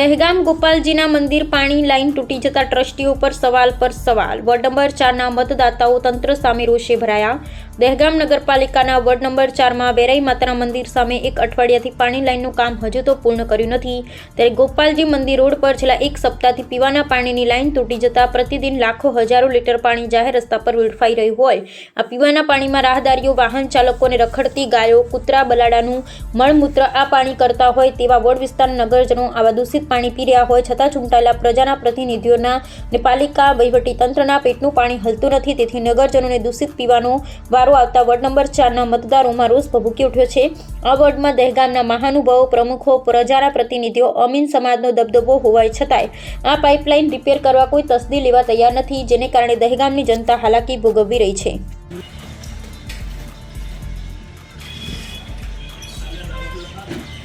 દહેગામ ગોપાલજીના મંદિર પાણી લાઈન તૂટી જતા ટ્રસ્ટીઓ પર સવાલ પર સવાલ. વોર્ડ નંબર ચારના મતદાતાઓ તંત્ર સામે રોષે ભરાયા. દહેગામ નગરપાલિકાના વોર્ડ નંબર ચારમાં વેરાઈ માતાના મંદિર સામે એક અઠવાડિયાથી પાણી લાઇનનું કામ હજુ તો પૂર્ણ કર્યું નથી. ત્યારે ગોપાલજી મંદિર રોડ પર છેલ્લા એક સપ્તાહથી પીવાના પાણીની લાઈન તૂટી જતા પ્રતિદિન લાખો હજારો લીટર પાણી જાહેર રસ્તા પર વેડફાઈ રહ્યું હોય. આ પીવાના પાણીમાં રાહદારીઓ, વાહન ચાલકોને રખડતી ગાયો, કૂતરા, બલાડાનું મળમૂત્ર આ પાણી કરતા હોય તેવા વોર્ડ વિસ્તારના નગરજનો આવા દૂષિત પાણી પી રહ્યા હોય છતાં ચૂંટાયેલા પ્રજાના પ્રતિનિધિઓના અને પાલિકા તંત્રના પેટનું પાણી હલતું નથી. તેથી નગરજનોને દૂષિત પીવાનો વારો આવતા વોર્ડ નંબર ચારના મતદારોમાં રોષ ભભૂકી ઉઠ્યો છે. આ વોર્ડમાં દહેગામના મહાનુભાવો, પ્રમુખો, પ્રજાના પ્રતિનિધિઓ, અમીન સમાજનો દબદબો હોવાય છતાંય આ પાઇપલાઇન રિપેર કરવા કોઈ તસદી લેવા તૈયાર નથી, જેને કારણે દહેગામની જનતા હાલાકી ભોગવવી રહી છે.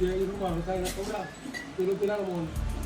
Yo he ido a la de la cobra, tú no te la montas.